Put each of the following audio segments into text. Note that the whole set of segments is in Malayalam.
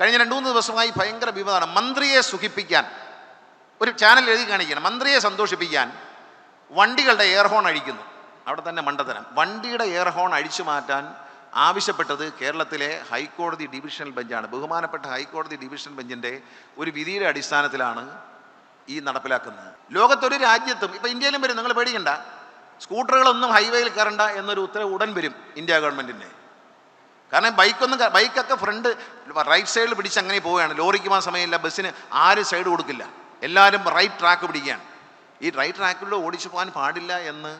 കഴിഞ്ഞ രണ്ടു മൂന്ന് ദിവസമായി ഭയങ്കര വിവാദമാണ് മന്ത്രിയെ സുഖിപ്പിക്കാൻ ഒരു ചാനൽ എഴുതി കാണിക്കണം മന്ത്രിയെ സന്തോഷിപ്പിക്കാൻ വണ്ടികളുടെ എയർഹോൺ അഴിക്കുന്നു. അവിടെ തന്നെ മണ്ടത്തരം. വണ്ടിയുടെ എയർഹോൺ അഴിച്ചു മാറ്റാൻ ആവശ്യപ്പെട്ടത് കേരളത്തിലെ ഹൈക്കോടതി ഡിവിഷണൽ ബെഞ്ചാണ്. ബഹുമാനപ്പെട്ട ഹൈക്കോടതി ഡിവിഷണൽ ബെഞ്ചിന്റെ ഒരു വിധിയുടെ അടിസ്ഥാനത്തിലാണ് ഈ നടപ്പിലാക്കുന്നത്. ലോകത്തൊരു രാജ്യത്തും ഇപ്പം ഇന്ത്യയിലും വരും നിങ്ങൾ പേടിക്കണ്ട. സ്കൂട്ടറുകളൊന്നും ഹൈവേയിൽ കയറണ്ട എന്നൊരു ഉത്തരവ് ഉടൻ വരും ഇന്ത്യ ഗവൺമെന്റിന്റെ കാരണം ബൈക്കൊന്നും ബൈക്കൊക്കെ ഫ്രണ്ട് റൈറ്റ് സൈഡിൽ പിടിച്ച് അങ്ങനെ പോവുകയാണ്. ലോറിക്ക് പോകാൻ സമയമില്ല ബസ്സിന് ആരും സൈഡ് കൊടുക്കില്ല. എല്ലാവരും റൈറ്റ് ട്രാക്ക് പിടിക്കുകയാണ്. ഈ റൈറ്റ് ട്രാക്കിലൂടെ ഓടിച്ചു പോകാൻ പാടില്ല എന്ന്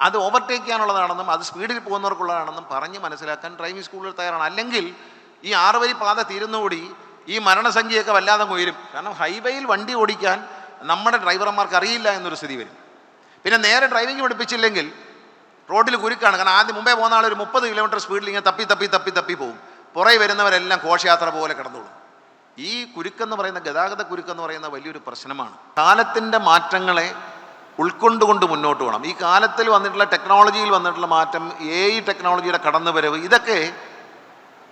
അത് ഓവർടേക്ക് ചെയ്യാനുള്ളതാണെന്നും അത് സ്പീഡിൽ പോകുന്നവർക്കുള്ളതാണെന്നും പറഞ്ഞ് മനസ്സിലാക്കാൻ ഡ്രൈവിംഗ് സ്കൂളിൽ തയ്യാറാണ്. അല്ലെങ്കിൽ ഈ ആറ് വരി പാത തീരുന്നുകൂടി ഈ മരണസംഖ്യയൊക്കെ വല്ലാതെ ഉയരും. കാരണം ഹൈവേയിൽ വണ്ടി ഓടിക്കാൻ നമ്മുടെ ഡ്രൈവർമാർക്ക് അറിയില്ല എന്നൊരു സ്ഥിതി വരും. പിന്നെ നേരെ ഡ്രൈവിംഗ് പഠിപ്പിച്ചില്ലെങ്കിൽ റോഡിൽ കുരുക്കാണ്. കാരണം ആദ്യം മുമ്പേ പോകുന്ന ആൾ ഒരു മുപ്പത് കിലോമീറ്റർ സ്പീഡിൽ ഇങ്ങനെ തപ്പി തപ്പി തപ്പി തപ്പി പോകും. പുറകെ വരുന്നവരെല്ലാം ഘോഷയാത്ര പോലെ കിടന്നോളും. ഈ കുരുക്കെന്ന് പറയുന്ന ഗതാഗത കുരുക്കെന്ന് പറയുന്ന വലിയൊരു പ്രശ്നമാണ്. കാലത്തിന്റെ മാറ്റങ്ങളെ ഉൾക്കൊണ്ടുകൊണ്ട് മുന്നോട്ട് പോകണം. ഈ കാലത്തിൽ വന്നിട്ടുള്ള ടെക്നോളജിയിൽ വന്നിട്ടുള്ള മാറ്റം എ ഐ ടെക്നോളജിയുടെ കടന്നുവരവ് ഇതൊക്കെ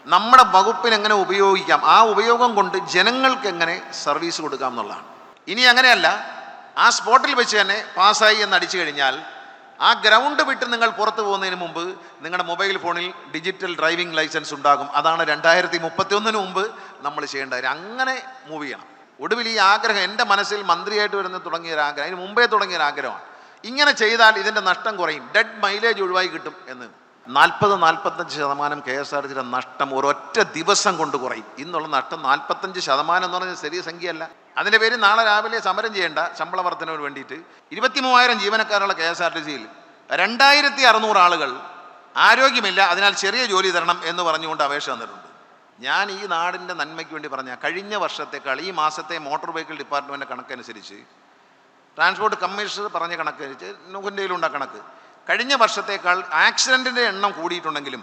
നമ്മുടെ വകുപ്പിന് എങ്ങനെ ഉപയോഗിക്കാം? ആ ഉപയോഗം കൊണ്ട് ജനങ്ങൾക്ക് എങ്ങനെ സർവീസ് കൊടുക്കാം എന്നുള്ളതാണ്. ഇനി അങ്ങനെയല്ല. ആ സ്പോട്ടിൽ വെച്ച് തന്നെ പാസ്സായി എന്ന് അടിച്ചു കഴിഞ്ഞാൽ ആ ഗ്രൗണ്ട് വിട്ട് നിങ്ങൾ പുറത്തു പോകുന്നതിന് മുമ്പ് നിങ്ങളുടെ മൊബൈൽ ഫോണിൽ ഡിജിറ്റൽ ഡ്രൈവിംഗ് ലൈസൻസ് ഉണ്ടാകും. അതാണ് രണ്ടായിരത്തി മുപ്പത്തി ഒന്നിന് മുമ്പ് നമ്മൾ ചെയ്യേണ്ട കാര്യം. അങ്ങനെ മൂവ് ചെയ്യണം. ഒടുവിൽ ഈ ആഗ്രഹം എന്റെ മനസ്സിൽ മന്ത്രിയായിട്ട് വരുന്ന തുടങ്ങിയ ആഗ്രഹം. അതിന് മുമ്പേ തുടങ്ങിയ ആഗ്രഹമാണ്. ഇങ്ങനെ ചെയ്താൽ ഇതിന്റെ നഷ്ടം കുറയും. ഡെഡ് മൈലേജ് ഒഴിവായി കിട്ടും എന്ന്. നാൽപ്പത് നാൽപ്പത്തഞ്ച് ശതമാനം കെ എസ് ആർ ടിയുടെ നഷ്ടം ഒരൊറ്റ ദിവസം കൊണ്ട് കുറയും. ഇന്നുള്ള നഷ്ടം നാൽപ്പത്തഞ്ച് ശതമാനം എന്ന് പറഞ്ഞാൽ ചെറിയ സംഖ്യയല്ല. അതിന്റെ പേര് നാളെ രാവിലെ സമരം ചെയ്യേണ്ട ശമ്പള വർധനവിന് വേണ്ടിയിട്ട് ഇരുപത്തി മൂവായിരം ജീവനക്കാരുള്ള കെ എസ് ആർ ടി സിയിൽ രണ്ടായിരത്തി അറുന്നൂറ് ആളുകൾ ആരോഗ്യമില്ല അതിനാൽ ചെറിയ ജോലി തരണം എന്ന് പറഞ്ഞുകൊണ്ട് അപേക്ഷ തന്നിട്ടുണ്ട്. ഞാൻ ഈ നാടിന്റെ നന്മയ്ക്ക് വേണ്ടി പറഞ്ഞ കഴിഞ്ഞ വർഷത്തേക്കാൾ ഈ മാസത്തെ മോട്ടോർ വെഹിക്കിൾ ഡിപ്പാർട്ട്മെന്റ് കണക്കനുസരിച്ച് ട്രാൻസ്പോർട്ട് കമ്മീഷണർ പറഞ്ഞ കണക്കനുസരിച്ച് നുകുന്റെയിലുണ്ട കണക്ക്. കഴിഞ്ഞ വർഷത്തേക്കാൾ ആക്സിഡന്റിന്റെ എണ്ണം കൂടിയിട്ടുണ്ടെങ്കിലും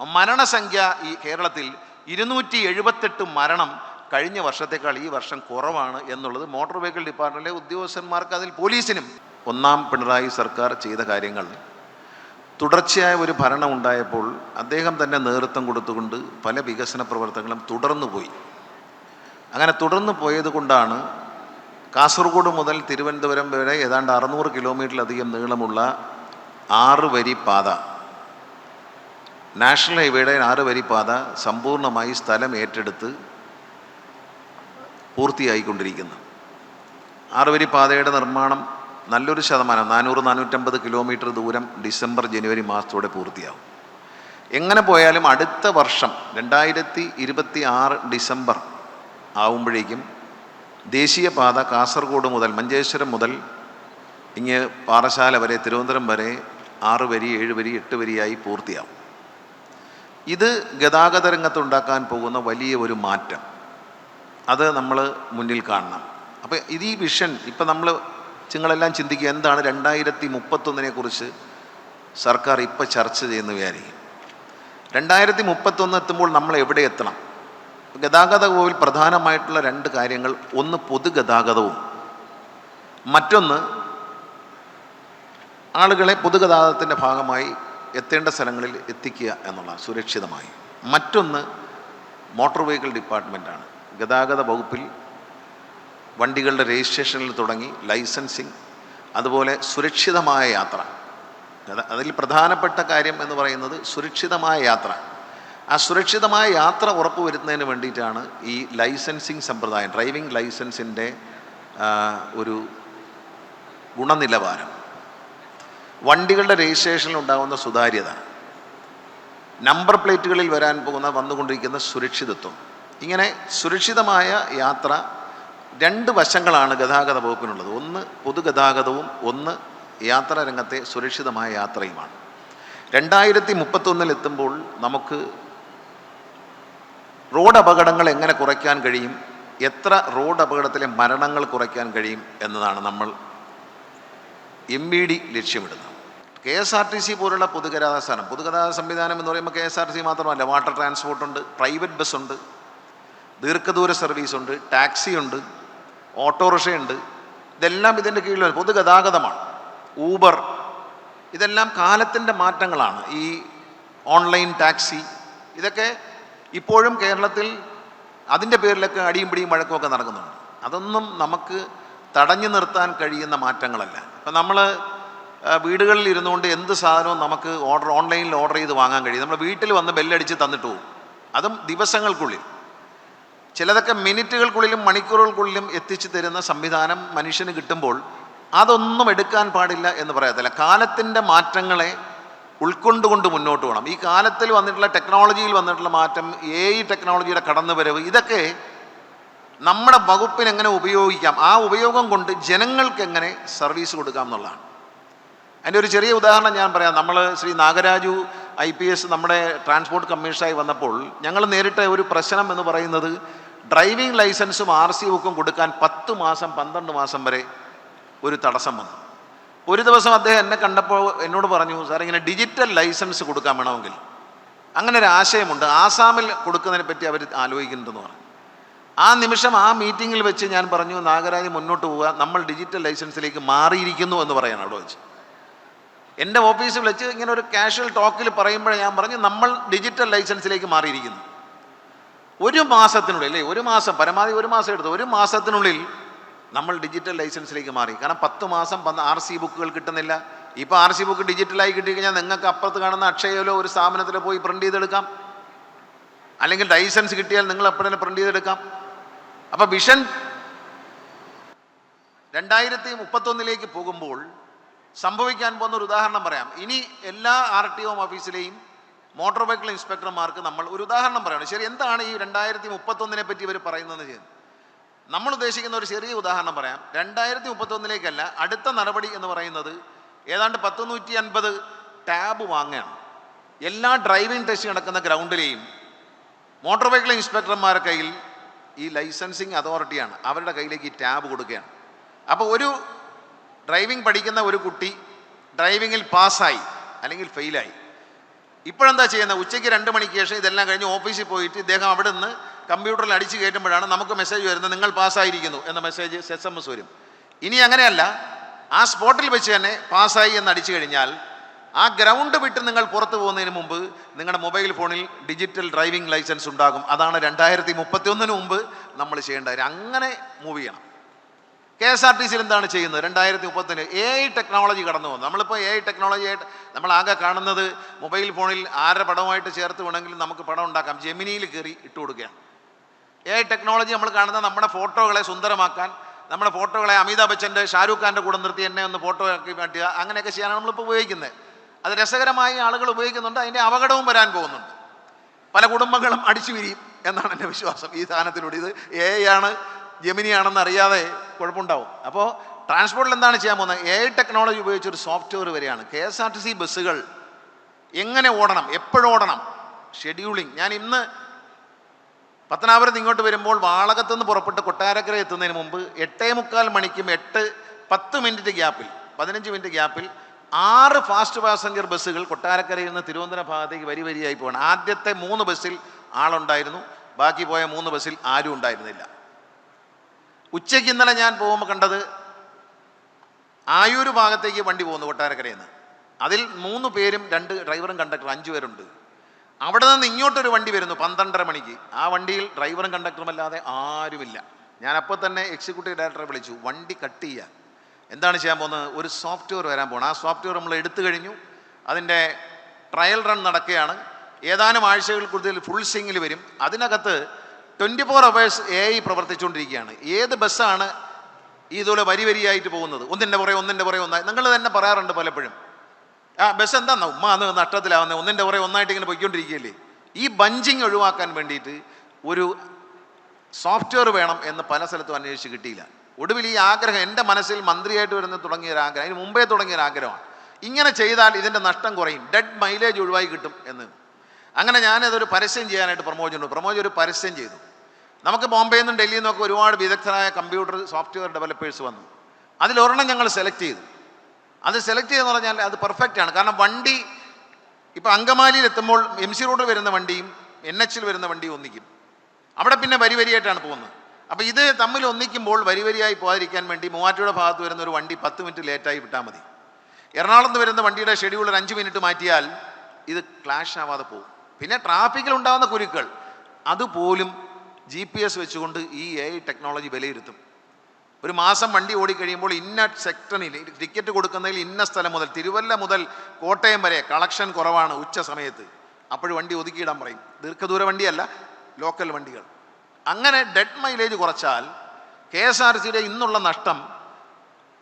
മരണസംഖ്യ ഈ കേരളത്തിൽ ഇരുന്നൂറ്റി എഴുപത്തെട്ട് മരണം കഴിഞ്ഞ വർഷത്തേക്കാൾ ഈ വർഷം കുറവാണ് എന്നുള്ളത് മോട്ടോർ വെഹിക്കിൾ ഡിപ്പാർട്ട്മെന്റിലെ ഉദ്യോഗസ്ഥന്മാർക്ക് അതിൽ പോലീസിനും ഒന്നാം പിണറായി സർക്കാർ ചെയ്ത കാര്യങ്ങൾ. തുടർച്ചയായ ഒരു ഭരണം ഉണ്ടായപ്പോൾ അദ്ദേഹം തന്നെ നേതൃത്വം കൊടുത്തുകൊണ്ട് പല വികസന പ്രവർത്തനങ്ങളും തുടർന്നു പോയി. അങ്ങനെ തുടർന്നു പോയത് കൊണ്ടാണ് കാസർഗോഡ് മുതൽ തിരുവനന്തപുരം വരെ ഏതാണ്ട് അറുന്നൂറ് കിലോമീറ്ററിലധികം നീളമുള്ള ആറ് വരി പാത നാഷണൽ ഹൈവേയുടെ ആറ് വരി പാത സമ്പൂർണമായി സ്ഥലം ഏറ്റെടുത്ത് പൂർത്തിയായിക്കൊണ്ടിരിക്കുന്നു. ആറ് വരി പാതയുടെ നിർമ്മാണം നല്ലൊരു ശതമാനം നാനൂറ് നാനൂറ്റമ്പത് കിലോമീറ്റർ ദൂരം ഡിസംബർ ജനുവരി മാസത്തോടെ പൂർത്തിയാവും. എങ്ങനെ പോയാലും അടുത്ത വർഷം രണ്ടായിരത്തി ഇരുപത്തി ആറ് ഡിസംബർ ആവുമ്പോഴേക്കും ദേശീയപാത കാസർഗോഡ് മുതൽ മഞ്ചേശ്വരം മുതൽ ഇങ്ങ് പാറശാല വരെ തിരുവനന്തപുരം വരെ ആറ് വരി ഏഴ് വരി എട്ട് വരിയായി പൂർത്തിയാവും. ഇത് ഗതാഗത രംഗത്തുണ്ടാക്കാൻ പോകുന്ന വലിയ ഒരു മാറ്റം. അത് നമ്മൾ മുന്നിൽ കാണണം. അപ്പോൾ ഇത് ഈ വിഷൻ ഇപ്പം നമ്മൾ നിങ്ങളെല്ലാം ചിന്തിക്കുക എന്താണ് രണ്ടായിരത്തി മുപ്പത്തൊന്നിനെ കുറിച്ച് സർക്കാർ ഇപ്പോൾ ചർച്ച ചെയ്യുന്ന വിചാരിക്കും. രണ്ടായിരത്തി മുപ്പത്തൊന്ന് എത്തുമ്പോൾ നമ്മൾ എവിടെ എത്തണം? ഗതാഗത വകുപ്പിൽ പ്രധാനമായിട്ടുള്ള രണ്ട് കാര്യങ്ങൾ. ഒന്ന് പൊതുഗതാഗതവും. മറ്റൊന്ന് ആളുകളെ പൊതുഗതാഗതത്തിന്റെ ഭാഗമായി എത്തേണ്ട സ്ഥലങ്ങളിൽ എത്തിക്കുക എന്നുള്ള സുരക്ഷിതമായി. മറ്റൊന്ന് മോട്ടോർ വെഹിക്കിൾ ഡിപ്പാർട്ട്മെന്റാണ് ഗതാഗത വകുപ്പിൽ വണ്ടികളുടെ രജിസ്ട്രേഷനിൽ തുടങ്ങി ലൈസൻസിങ് അതുപോലെ സുരക്ഷിതമായ യാത്ര. അതിൽ പ്രധാനപ്പെട്ട കാര്യം എന്ന് പറയുന്നത് സുരക്ഷിതമായ യാത്ര. ആ സുരക്ഷിതമായ യാത്ര ഉറപ്പുവരുത്തുന്നതിന് വേണ്ടിയിട്ടാണ് ഈ ലൈസൻസിങ് സമ്പ്രദായം ഡ്രൈവിംഗ് ലൈസൻസിന്റെ ഒരു ഗുണനിലവാരം. വണ്ടികളുടെ രജിസ്ട്രേഷനിൽ ഉണ്ടാകുന്ന സുതാര്യത നമ്പർ പ്ലേറ്റുകളിൽ വരാൻ പോകുന്ന വന്നുകൊണ്ടിരിക്കുന്ന സുരക്ഷിതത്വം. ഇങ്ങനെ സുരക്ഷിതമായ യാത്ര രണ്ട് വശങ്ങളാണ് ഗതാഗത വകുപ്പിനുള്ളത്. ഒന്ന് പൊതുഗതാഗതവും ഒന്ന് യാത്രാ രംഗത്തെ സുരക്ഷിതമായ യാത്രയുമാണ്. രണ്ടായിരത്തി മുപ്പത്തൊന്നിൽ എത്തുമ്പോൾ നമുക്ക് റോഡ് അപകടങ്ങൾ എങ്ങനെ കുറയ്ക്കാൻ കഴിയും എത്ര റോഡ് അപകടത്തിലെ മരണങ്ങൾ കുറയ്ക്കാൻ കഴിയും എന്നതാണ് നമ്മൾ എം ബി ഡി ലക്ഷ്യമിടുന്നത് K S R T C പോലുള്ള പൊതുഗതാഗത സ്ഥാനം. പൊതുഗതാഗത സംവിധാനം എന്ന് പറയുമ്പോൾ K S R T C മാത്രമല്ല വാട്ടർ ട്രാൻസ്പോർട്ട് ഉണ്ട് പ്രൈവറ്റ് ബസ്സുണ്ട് ദീർഘദൂര സർവീസ് ഉണ്ട് ടാക്സി ഉണ്ട് ഓട്ടോറിക്ഷയുണ്ട് ഇതെല്ലാം ഇതിന്റെ കീഴിൽ പൊതുഗതാഗതമാണ്. ഊബർ. ഇതെല്ലാം കാലത്തിന്റെ മാറ്റങ്ങളാണ്. ഈ ഓൺലൈൻ ടാക്സി ഇതൊക്കെ ഇപ്പോഴും കേരളത്തിൽ അതിന്റെ പേരിലൊക്കെ അടിയും പിടിയും വഴക്കുമൊക്കെ നടക്കുന്നുണ്ട്. അതൊന്നും നമുക്ക് തടഞ്ഞു നിർത്താൻ കഴിയുന്ന മാറ്റങ്ങളല്ല. ഇപ്പം നമ്മൾ വീടുകളിൽ ഇരുന്നുകൊണ്ട് എന്ത് സാധനവും നമുക്ക് ഓർഡർ ഓൺലൈനിൽ ഓർഡർ ചെയ്ത് വാങ്ങാൻ കഴിയും. നമ്മൾ വീട്ടിൽ വന്ന് ബെല്ലടിച്ച് തന്നിട്ട് പോകും അതും ദിവസങ്ങൾക്കുള്ളിൽ. ചിലതൊക്കെ മിനിറ്റുകൾക്കുള്ളിലും മണിക്കൂറുകൾക്കുള്ളിലും എത്തിച്ചു തരുന്ന സംവിധാനം മനുഷ്യന് കിട്ടുമ്പോൾ അതൊന്നും എടുക്കാൻ പാടില്ല എന്ന് പറയത്തില്ല കാലത്തിന്റെ മാറ്റങ്ങളെ ഉൾക്കൊണ്ടുകൊണ്ട് മുന്നോട്ട് പോകണം. ഈ കാലത്തിൽ വന്നിട്ടുള്ള ടെക്നോളജിയിൽ വന്നിട്ടുള്ള മാറ്റം എ ഐ ടെക്നോളജിയുടെ കടന്നുവരവ് ഇതൊക്കെ നമ്മുടെ വകുപ്പിന് എങ്ങനെ ഉപയോഗിക്കാം? ആ ഉപയോഗം കൊണ്ട് ജനങ്ങൾക്ക് എങ്ങനെ സർവീസ് കൊടുക്കാം എന്നുള്ളതാണ്. അതിന്റെ ഒരു ചെറിയ ഉദാഹരണം ഞാൻ പറയാം. നമ്മൾ Shri Nagaraju I P S നമ്മുടെ ട്രാൻസ്പോർട്ട് കമ്മീഷനായി വന്നപ്പോൾ ഞങ്ങൾ നേരിട്ട ഒരു പ്രശ്നം എന്ന് പറയുന്നത് ഡ്രൈവിംഗ് ലൈസൻസും ആർ സി ബുക്കും കൊടുക്കാൻ പത്ത് മാസം പന്ത്രണ്ട് മാസം വരെ ഒരു തടസ്സം വന്നു. ഒരു ദിവസം അദ്ദേഹം എന്നെ കണ്ടപ്പോൾ എന്നോട് പറഞ്ഞു സാർ ഇങ്ങനെ ഡിജിറ്റൽ ലൈസൻസ് കൊടുക്കാൻ വേണമെങ്കിൽ. അങ്ങനെ ഒരു ആശയമുണ്ട്. ആസാമിൽ കൊടുക്കുന്നതിനെ പറ്റി അവർ ആലോചിക്കുന്നുണ്ടെന്ന് പറഞ്ഞു. ആ നിമിഷം ആ മീറ്റിങ്ങിൽ വെച്ച് ഞാൻ പറഞ്ഞു നാഗരാജ് മുന്നോട്ട് പോവുക. നമ്മൾ ഡിജിറ്റൽ ലൈസൻസിലേക്ക് മാറിയിരിക്കുന്നു എന്ന് പറയാൻ അവിടെ വെച്ച്. എന്റെ ഓഫീസിൽ വെച്ച് ഇങ്ങനെ ഒരു കാഷ്വൽ ടോക്കിൽ പറയുമ്പോഴേ ഞാൻ പറഞ്ഞു നമ്മൾ ഡിജിറ്റൽ ലൈസൻസിലേക്ക് മാറിയിരിക്കുന്നു. ഒരു മാസത്തിനുള്ളിൽ അല്ലേ? ഒരു മാസം പരമാവധി ഒരു മാസം എടുത്തു. ഒരു മാസത്തിനുള്ളിൽ നമ്മൾ ഡിജിറ്റൽ ലൈസൻസിലേക്ക് മാറി. കാരണം പത്ത് മാസം പന്ത് ആർ സി ബുക്കുകൾ കിട്ടുന്നില്ല. ഇപ്പോൾ ആർ സി ബുക്ക് ഡിജിറ്റലായി കിട്ടിക്കഴിഞ്ഞാൽ നിങ്ങൾക്ക് അപ്പുറത്ത് കാണുന്ന അക്ഷയയിലോ ഒരു സ്ഥാപനത്തിലോ പോയി പ്രിന്റ് ചെയ്തെടുക്കാം. അല്ലെങ്കിൽ ലൈസൻസ് കിട്ടിയാൽ നിങ്ങൾ എപ്പോഴെങ്കിലും പ്രിന്റ് ചെയ്തെടുക്കാം. അപ്പോൾ വിഷൻ രണ്ടായിരത്തി മുപ്പത്തൊന്നിലേക്ക് പോകുമ്പോൾ സംഭവിക്കാൻ പോകുന്ന ഒരു ഉദാഹരണം പറയാം. ഇനി എല്ലാ ആർ ടി ഒ ഓഫീസിലെയും മോട്ടോർ വെഹിക്കിൾ ഇൻസ്പെക്ടർമാർക്ക് നമ്മൾ ഒരു ഉദാഹരണം പറയണം. ശരി എന്താണ് ഈ രണ്ടായിരത്തി മുപ്പത്തൊന്നിനെ പറ്റി ഇവർ പറയുന്നതെന്ന് ചെയ്യുന്നത് നമ്മൾ ഉദ്ദേശിക്കുന്ന ഒരു ചെറിയ ഉദാഹരണം പറയാം. രണ്ടായിരത്തി മുപ്പത്തൊന്നിലേക്കല്ല അടുത്ത നടപടി എന്ന് പറയുന്നത് ഏതാണ്ട് പത്ത് നൂറ്റി അൻപത് ടാബ് വാങ്ങുകയാണ് എല്ലാ ഡ്രൈവിംഗ് ടെസ്റ്റ് നടക്കുന്ന ഗ്രൗണ്ടിലെയും മോട്ടോർ വെഹിക്കിൾ ഇൻസ്പെക്ടർമാരുടെ കയ്യിൽ ഈ ലൈസൻസിങ് അതോറിറ്റിയാണ്. അവരുടെ കയ്യിലേക്ക് ടാബ് കൊടുക്കുകയാണ്. അപ്പോൾ ഒരു ഡ്രൈവിംഗ് പഠിക്കുന്ന ഒരു കുട്ടി ഡ്രൈവിങ്ങിൽ പാസ്സായി അല്ലെങ്കിൽ ഫെയിലായി. ഇപ്പോഴെന്താ ചെയ്യുന്നത്? ഉച്ചയ്ക്ക് രണ്ട് മണിക്ക് ശേഷം ഇതെല്ലാം കഴിഞ്ഞ് ഓഫീസിൽ പോയിട്ട് ഇദ്ദേഹം അവിടെ നിന്ന് കമ്പ്യൂട്ടറിൽ അടിച്ച് കയറ്റുമ്പോഴാണ് നമുക്ക് മെസ്സേജ് വരുന്നത് നിങ്ങൾ പാസ്സായിരിക്കുന്നു എന്ന മെസ്സേജ് എസ് എം എസ് വരും. ഇനി അങ്ങനെയല്ല. ആ സ്പോട്ടിൽ വെച്ച് തന്നെ പാസ്സായി എന്ന് അടിച്ചു കഴിഞ്ഞാൽ ആ ഗ്രൗണ്ട് വിട്ട് നിങ്ങൾ പുറത്തു പോകുന്നതിന് മുമ്പ് നിങ്ങളുടെ മൊബൈൽ ഫോണിൽ ഡിജിറ്റൽ ഡ്രൈവിംഗ് ലൈസൻസ് ഉണ്ടാകും. അതാണ് രണ്ടായിരത്തി മുപ്പത്തി ഒന്നിന് മുമ്പ് നമ്മൾ ചെയ്യേണ്ട കാര്യം. അങ്ങനെ മൂവ് ചെയ്യണം. കെ എസ് ആർ ടി സിയിൽ എന്താണ് ചെയ്യുന്നത്? രണ്ടായിരത്തി മുപ്പത്തിന് എ ഐ ടെക്നോളജി കടന്നു വന്നു. നമ്മളിപ്പോൾ എ ഐ ടെക്നോളജി ആയിട്ട് നമ്മൾ ആകെ കാണുന്നത് മൊബൈൽ ഫോണിൽ ആരുടെ പടമായിട്ട് ചേർത്ത് വേണമെങ്കിൽ നമുക്ക് പടം ഉണ്ടാക്കാം. ജെമിനിയിൽ കയറി ഇട്ട് കൊടുക്കുകയാണ്. എ ഐ ടെക്നോളജി നമ്മൾ കാണുന്നത് നമ്മുടെ ഫോട്ടോകളെ സുന്ദരമാക്കാൻ നമ്മുടെ ഫോട്ടോകളെ അമിതാഭ് ബച്ചന്റെ ഷാരൂഖ് ഖാന്റെ കൂടെ നിർത്തി എന്നെ ഒന്ന് ഫോട്ടോ ആക്കി മാറ്റുക അങ്ങനെയൊക്കെ ചെയ്യാനാണ് നമ്മളിപ്പോൾ ഉപയോഗിക്കുന്നത്. അത് രസകരമായി ആളുകൾ ഉപയോഗിക്കുന്നുണ്ട് അതിന്റെ അപകടവും വരാൻ പോകുന്നുണ്ട്. പല കുടുംബങ്ങളും അടിച്ചു വിരിയും എന്നാണ് എന്റെ വിശ്വാസം. ഈ സാധനത്തിലൂടെ ഇത് എ ആണ് ജെമിനി ആണെന്ന് അറിയാതെ കുഴപ്പമുണ്ടാവും. അപ്പോൾ ട്രാൻസ്പോർട്ടിൽ എന്താണ് ചെയ്യാൻ പോകുന്നത്? എ ടെക്നോളജി ഉപയോഗിച്ച് ഒരു സോഫ്റ്റ്വെയർ വരികയാണ്. K S R T C ബസ്സുകൾ എങ്ങനെ ഓടണം? എപ്പോഴോടണം ഷെഡ്യൂളിംഗ് ഞാൻ ഇന്ന് പത്തനാപുരത്ത് ഇങ്ങോട്ട് വരുമ്പോൾ വാളകത്ത് നിന്ന് പുറപ്പെട്ട് കൊട്ടാരക്കര എത്തുന്നതിന് മുമ്പ് എട്ടേ മുക്കാൽ മണിക്കും എട്ട് പത്ത് മിനിറ്റ് ഗ്യാപ്പിൽ പതിനഞ്ച് മിനിറ്റ് ഗ്യാപ്പിൽ ആറ് ഫാസ്റ്റ് പാസഞ്ചർ ബസ്സുകൾ കൊട്ടാരക്കരയിൽ നിന്ന് തിരുവനന്തപുരം ഭാഗത്തേക്ക് വരി വരിയായി പോകണം ആദ്യത്തെ മൂന്ന് ബസ്സിൽ ആളുണ്ടായിരുന്നു. ബാക്കി പോയ മൂന്ന് ബസ്സിൽ ആരും ഉണ്ടായിരുന്നില്ല. ഉച്ചയ്ക്ക് ഇന്നലെ ഞാൻ പോകുമ്പോൾ കണ്ടത് ആയൂർ ഭാഗത്തേക്ക് വണ്ടി പോകുന്നു കൊട്ടാരക്കരയിൽ നിന്ന്. അതിൽ മൂന്ന് പേരും രണ്ട് ഡ്രൈവറും കണ്ടക്ടറും അഞ്ചു പേരുണ്ട്. അവിടെ നിന്ന് ഇങ്ങോട്ടൊരു വണ്ടി വരുന്നു പന്ത്രണ്ടര മണിക്ക്. ആ വണ്ടിയിൽ ഡ്രൈവറും കണ്ടക്ടറും അല്ലാതെ ആരുമില്ല. ഞാൻ അപ്പോൾ തന്നെ എക്സിക്യൂട്ടീവ് ഡയറക്ടറെ വിളിച്ചു. വണ്ടി കട്ട് ചെയ്യാൻ. എന്താണ് ചെയ്യാൻ പോകുന്നത്? ഒരു സോഫ്റ്റ്വെയർ വരാൻ പോകണം ആ സോഫ്റ്റ്വെയർ നമ്മൾ എടുത്തു കഴിഞ്ഞു. അതിന്റെ ട്രയൽ റൺ നടക്കുകയാണ്. ഏതാനും ആഴ്ചകൾ കൂടുതൽ ഫുൾ സിങ്ങിൽ വരും. അതിനകത്ത് twenty four hours A I പ്രവർത്തിച്ചുകൊണ്ടിരിക്കുകയാണ്. ഏത് ബസ്സാണ് ഇതുപോലെ വരി വരിയായിട്ട് പോകുന്നത്? ഒന്നിന്റെ പുറകെ ഒന്നിന്റെ പുറകെ ഒന്നായി. നിങ്ങൾ തന്നെ പറയാറുണ്ട് പലപ്പോഴും. ആ ബസ് എന്താ ഉമ്മ അന്ന് നട്ടത്തിലാവുന്നത് ഒന്നിന്റെ പുറകെ ഒന്നായിട്ട് ഇങ്ങനെ പൊയ്ക്കൊണ്ടിരിക്കുകയല്ലേ? ഈ ബഞ്ചിങ് ഒഴിവാക്കാൻ വേണ്ടിയിട്ട് ഒരു സോഫ്റ്റ്വെയർ വേണം എന്ന് പല സ്ഥലത്തും അന്വേഷിച്ച് കിട്ടിയില്ല. ഒടുവിൽ ഈ ആഗ്രഹം എന്റെ മനസ്സിൽ മന്ത്രിയായിട്ട് വരുന്ന തുടങ്ങിയ ഒരു ആഗ്രഹം അതിന് മുമ്പേ തുടങ്ങിയ ഒരു ആഗ്രഹമാണ് ഇങ്ങനെ ചെയ്താൽ ഇതിന്റെ നഷ്ടം കുറയും. ഡെഡ് മൈലേജ് ഒഴിവായി കിട്ടും എന്ന്. അങ്ങനെ ഞാനതൊരു പരസ്യം ചെയ്യാനായിട്ട് പ്രമോജ് ഉണ്ട് പ്രമോജ് ഒരു പരസ്യം ചെയ്തു. നമുക്ക് ബോംബെയിൽ നിന്നും ഡൽഹിയിൽ നിന്നൊക്കെ ഒരുപാട് വിദഗ്ധരായ കമ്പ്യൂട്ടർ സോഫ്റ്റ്വെയർ ഡെവലപ്പേഴ്സ് വന്നു. അതിലൊരെണ്ണം ഞങ്ങൾ സെലക്ട് ചെയ്തു. അത് സെലക്ട് ചെയ്തെന്ന് പറഞ്ഞാൽ അത് പെർഫെക്റ്റ് ആണ്. കാരണം വണ്ടി ഇപ്പോൾ അങ്കമാലിയിൽ എത്തുമ്പോൾ എം സി റോഡിൽ വരുന്ന വണ്ടിയും എൻ എച്ചിൽ വരുന്ന വണ്ടിയും ഒന്നിക്കും. അവിടെ പിന്നെ വരി വരിയായിട്ടാണ് പോകുന്നത്. അപ്പോൾ ഇത് തമ്മിൽ ഒന്നിക്കുമ്പോൾ വരി വരിയായി പോകാതിരിക്കാൻ വേണ്ടി മൂവാറ്റുപുഴ ഭാഗത്ത് വരുന്ന ഒരു വണ്ടി പത്ത് മിനിറ്റ് ലേറ്റായി വിട്ടാൽ മതി. എറണാകുളത്ത് വരുന്ന വണ്ടിയുടെ ഷെഡ്യൂൾ ഒരു അഞ്ച് മിനിറ്റ് മാറ്റിയാൽ ഇത് ക്ലാഷ് ആവാതെ പോകും. പിന്നെ ട്രാഫിക്കിൽ ഉണ്ടാകുന്ന കുരുക്കൾ അതുപോലും ജി പി എസ് വെച്ചുകൊണ്ട് ഈ എ ഐ ടെക്നോളജി വിലയിരുത്തും. ഒരു മാസം വണ്ടി ഓടിക്കഴിയുമ്പോൾ ഇന്ന സെക്ടറിൽ ടിക്കറ്റ് കൊടുക്കുന്നതിൽ ഇന്ന സ്ഥലം മുതൽ തിരുവല്ല മുതൽ കോട്ടയം വരെ കളക്ഷൻ കുറവാണ് ഉച്ച സമയത്ത്. അപ്പോഴും വണ്ടി ഒതുക്കിയിടാൻ പറയും. ദീർഘദൂര വണ്ടിയല്ല ലോക്കൽ വണ്ടികൾ. അങ്ങനെ ഡെഡ് മൈലേജ് കുറച്ചാൽ കെ എസ് ആർ സിയുടെ ഇന്നുള്ള നഷ്ടം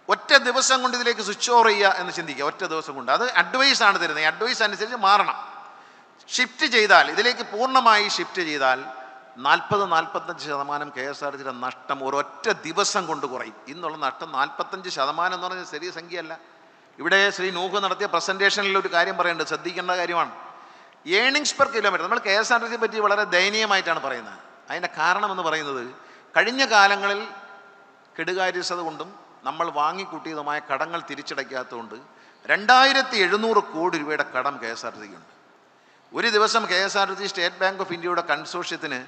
ഒറ്റ ദിവസം കൊണ്ട് ഇതിലേക്ക് സ്വിച്ച് ഓവർ ചെയ്യുക എന്ന് ചിന്തിക്കുക. ഒറ്റ ദിവസം കൊണ്ട്. അത് അഡ്വൈസ് ആണ് തരുന്നത്. അഡ്വൈസ് അനുസരിച്ച് മാറണം. ഷിഫ്റ്റ് ചെയ്താൽ ഇതിലേക്ക് പൂർണമായി ഷിഫ്റ്റ് ചെയ്താൽ നാൽപ്പത് നാൽപ്പത്തഞ്ച് ശതമാനം കെ എസ് ആർ സിയുടെ നഷ്ടം ഒരൊറ്റ ദിവസം കൊണ്ട് കുറയും. ഇന്നുള്ള നഷ്ടം നാൽപ്പത്തഞ്ച് ശതമാനം എന്ന് പറഞ്ഞാൽ ചെറിയ സംഖ്യയല്ല. ഇവിടെ ശ്രീ നൂഹ് നടത്തിയ പ്രസന്റേഷനിൽ ഒരു കാര്യം പറയേണ്ടത് ശ്രദ്ധിക്കേണ്ട കാര്യമാണ്. ഏണിങ്സ് പെർ കിലോമീറ്റർ നമ്മൾ കെ എസ് ആർ ടി സിയെ പറ്റി വളരെ ദയനീയമായിട്ടാണ് പറയുന്നത്. അതിന്റെ കാരണമെന്ന് പറയുന്നത് കഴിഞ്ഞ കാലങ്ങളിൽ കെടുകാര്യസ്ഥത കൊണ്ടും നമ്മൾ വാങ്ങിക്കൂട്ടിയതുമായ കടങ്ങൾ തിരിച്ചടയ്ക്കാത്തതുകൊണ്ട് രണ്ടായിരത്തി എഴുന്നൂറ് കോടി രൂപയുടെ കടം കെ എസ് ആർ സിക്കുണ്ട് ഒരു ദിവസം K S R T State Bank of ഇന്ത്യയുടെ കൺസോഷ്യത്തിന്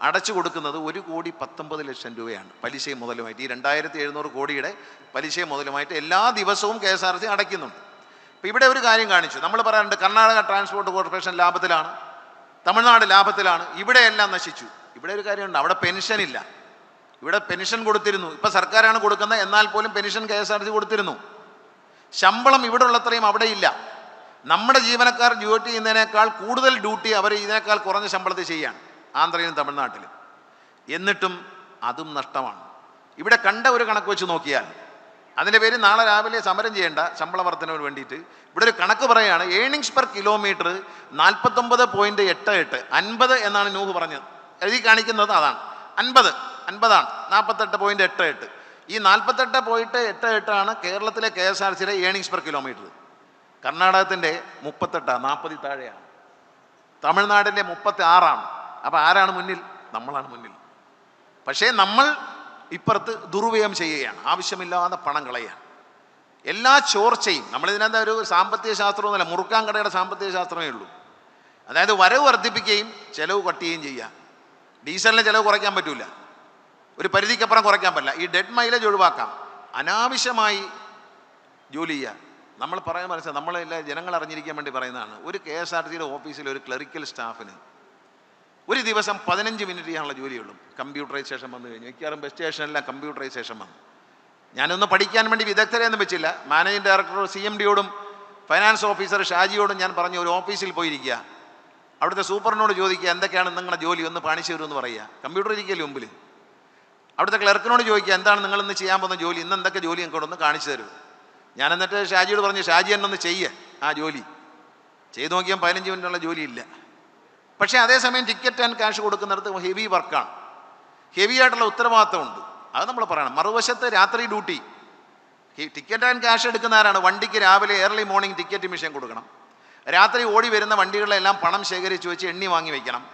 അടച്ചു കൊടുക്കുന്നത് ഒരു കോടി പത്തൊമ്പത് ലക്ഷം രൂപയാണ് പലിശയും മുതലുമായിട്ട്. ഈ രണ്ടായിരത്തി എഴുന്നൂറ് കോടിയുടെ പലിശയും മുതലുമായിട്ട് എല്ലാ ദിവസവും കെ എസ് ആർ ടി അടയ്ക്കുന്നുണ്ട്. അപ്പോൾ ഇവിടെ ഒരു കാര്യം കാണിച്ചു. നമ്മൾ പറയാറുണ്ട് കർണാടക ട്രാൻസ്പോർട്ട് കോർപ്പറേഷൻ ലാഭത്തിലാണ് തമിഴ്നാട് ലാഭത്തിലാണ് ഇവിടെയെല്ലാം നശിച്ചു. ഇവിടെ ഒരു കാര്യമുണ്ട്. അവിടെ പെൻഷൻ ഇല്ല. ഇവിടെ പെൻഷൻ കൊടുത്തിരുന്നു. ഇപ്പം സർക്കാരാണ് കൊടുക്കുന്നത്. എന്നാൽ പോലും pension K S R T കൊടുത്തിരുന്നു. ശമ്പളം ഇവിടെ ഉള്ളത്രയും അവിടെ ഇല്ല. നമ്മുടെ ജീവനക്കാർ ഡ്യൂട്ടി ചെയ്യുന്നതിനേക്കാൾ കൂടുതൽ ഡ്യൂട്ടി അവർ ഇതിനേക്കാൾ കുറഞ്ഞ ശമ്പളത്തിൽ ചെയ്യാണ് ആന്ധ്രയിലും തമിഴ്നാട്ടിലും. എന്നിട്ടും അതും നഷ്ടമാണ്. ഇവിടെ കണ്ട ഒരു കണക്ക് വെച്ച് നോക്കിയാൽ അതിന്റെ പേര് നാളെ രാവിലെ സമരം ചെയ്യേണ്ട ശമ്പള വർധനവിന് വേണ്ടിയിട്ട് ഇവിടെ ഒരു കണക്ക് പറയുകയാണ്. ഏണിങ്സ് പെർ കിലോമീറ്റർ നാൽപ്പത്തൊമ്പത് പോയിന്റ് എട്ട് എട്ട് അൻപത് എന്നാണ് നൂഹ് പറഞ്ഞത്. എഴുതി കാണിക്കുന്നത് അതാണ്. അൻപത് അൻപതാണ്. നാൽപ്പത്തെട്ട് പോയിന്റ് എട്ട് എട്ട്. ഈ നാൽപ്പത്തെട്ട് പോയിട്ട് എട്ട് എട്ടാണ് കേരളത്തിലെ കെ എസ് ആർ സിയിലെ ഏണിങ്സ് പെർ കിലോമീറ്റർ കർണാടകത്തിന്റെ മുപ്പത്തെട്ടാണ് നാൽപ്പതി താഴെയാണ്. തമിഴ്നാടിന്റെ മുപ്പത്തി ആറാണ് അപ്പോൾ ആരാണ് മുന്നിൽ? നമ്മളാണ് മുന്നിൽ. പക്ഷേ നമ്മൾ ഇപ്പുറത്ത് ദുർവ്യയം ചെയ്യുകയാണ്. ആവശ്യമില്ലാതെ പണം കളയുകയാണ്. എല്ലാ ചോർച്ചയും നമ്മളിതിനകത്ത് ഒരു സാമ്പത്തിക ശാസ്ത്രമൊന്നുമല്ല മുറുക്കാൻ കടയുടെ സാമ്പത്തിക ശാസ്ത്രമേ ഉള്ളൂ. അതായത് വരവ് വർദ്ധിപ്പിക്കുകയും ചെലവ് കട്ടുകയും ചെയ്യുക. ഡീസലിന് ചിലവ് കുറയ്ക്കാൻ പറ്റില്ല ഒരു പരിധിക്കപ്പുറം കുറയ്ക്കാൻ പറ്റില്ല. ഈ ഡെഡ് മൈലേജ് ഒഴിവാക്കാം. അനാവശ്യമായി ജോലി ചെയ്യുക. നമ്മൾ പറയാൻ മനസ്സിലായി നമ്മളെല്ലാം ജനങ്ങൾ അറിഞ്ഞിരിക്കാൻ വേണ്ടി പറയുന്നതാണ്. ഒരു കെ എസ് ആർ ടിയുടെ ഓഫീസിൽ ഒരു ക്ലറിക്കൽ സ്റ്റാഫിന് ഒരു ദിവസം പതിനഞ്ച് മിനിറ്റ് ചെയ്യാനുള്ള ജോലിയുള്ളൂ. കമ്പ്യൂട്ടറൈസേഷൻ വന്നു കഴിഞ്ഞു. മിക്കവാറും ബസ് സ്റ്റേഷനിലെല്ലാം കമ്പ്യൂട്ടറൈസേഷൻ വന്നു. ഞാനൊന്ന് പഠിക്കാൻ വേണ്ടി വിദഗ്ധരെയൊന്നും വെച്ചില്ല. മാനേജിംഗ് ഡയറക്ടറോട് സി എം ഡിയോടും ഫൈനാൻസ് ഓഫീസർ ഷാജിയോടും ഞാൻ പറഞ്ഞു ഒരു ഓഫീസിൽ പോയിരിക്കുക. അവിടുത്തെ സൂപ്പറിനോട് ചോദിക്കുക എന്തൊക്കെയാണ് നിങ്ങളുടെ ജോലി? ഒന്ന് കാണിച്ചു തരുമെന്ന് പറയുക. കമ്പ്യൂട്ടർ ഇരിക്കല്ലേ മുമ്പിൽ. അവിടുത്തെ ക്ലർക്കിനോട് ചോദിക്കുക എന്താണ് നിങ്ങൾ ഇന്ന് ചെയ്യാൻ പോകുന്ന ജോലി? ഇന്ന് എന്തൊക്കെ ജോലി ഞങ്ങൾക്ക് ഒന്ന് കാണിച്ചു തരും? ഞാൻ എന്നിട്ട് ഷാജിയോട് പറഞ്ഞു ഷാജി എന്നെ ഒന്ന് ചെയ്യേ ആ ജോലി. ചെയ്തു നോക്കിയാൽ പതിനഞ്ച് മിനിറ്റുള്ള ജോലിയില്ല. പക്ഷേ അതേസമയം ടിക്കറ്റ് ആൻഡ് ക്യാഷ് കൊടുക്കുന്നിടത്ത് ഹെവി വർക്കാണ്. ഹെവി ആയിട്ടുള്ള ഉത്തരവാദിത്തമുണ്ട്. അത് നമ്മൾ പറയണം. മറുവശത്ത് രാത്രി ഡ്യൂട്ടി. ടിക്കറ്റ് ആൻഡ് ക്യാഷ് എടുക്കുന്ന ആരാണ്? വണ്ടിക്ക് രാവിലെ ഏർലി മോർണിംഗ് ടിക്കറ്റ് മിഷൻ കൊടുക്കണം. രാത്രി ഓടി വരുന്ന വണ്ടികളെല്ലാം പണം ശേഖരിച്ച് വെച്ച് എണ്ണി വാങ്ങി വയ്ക്കണം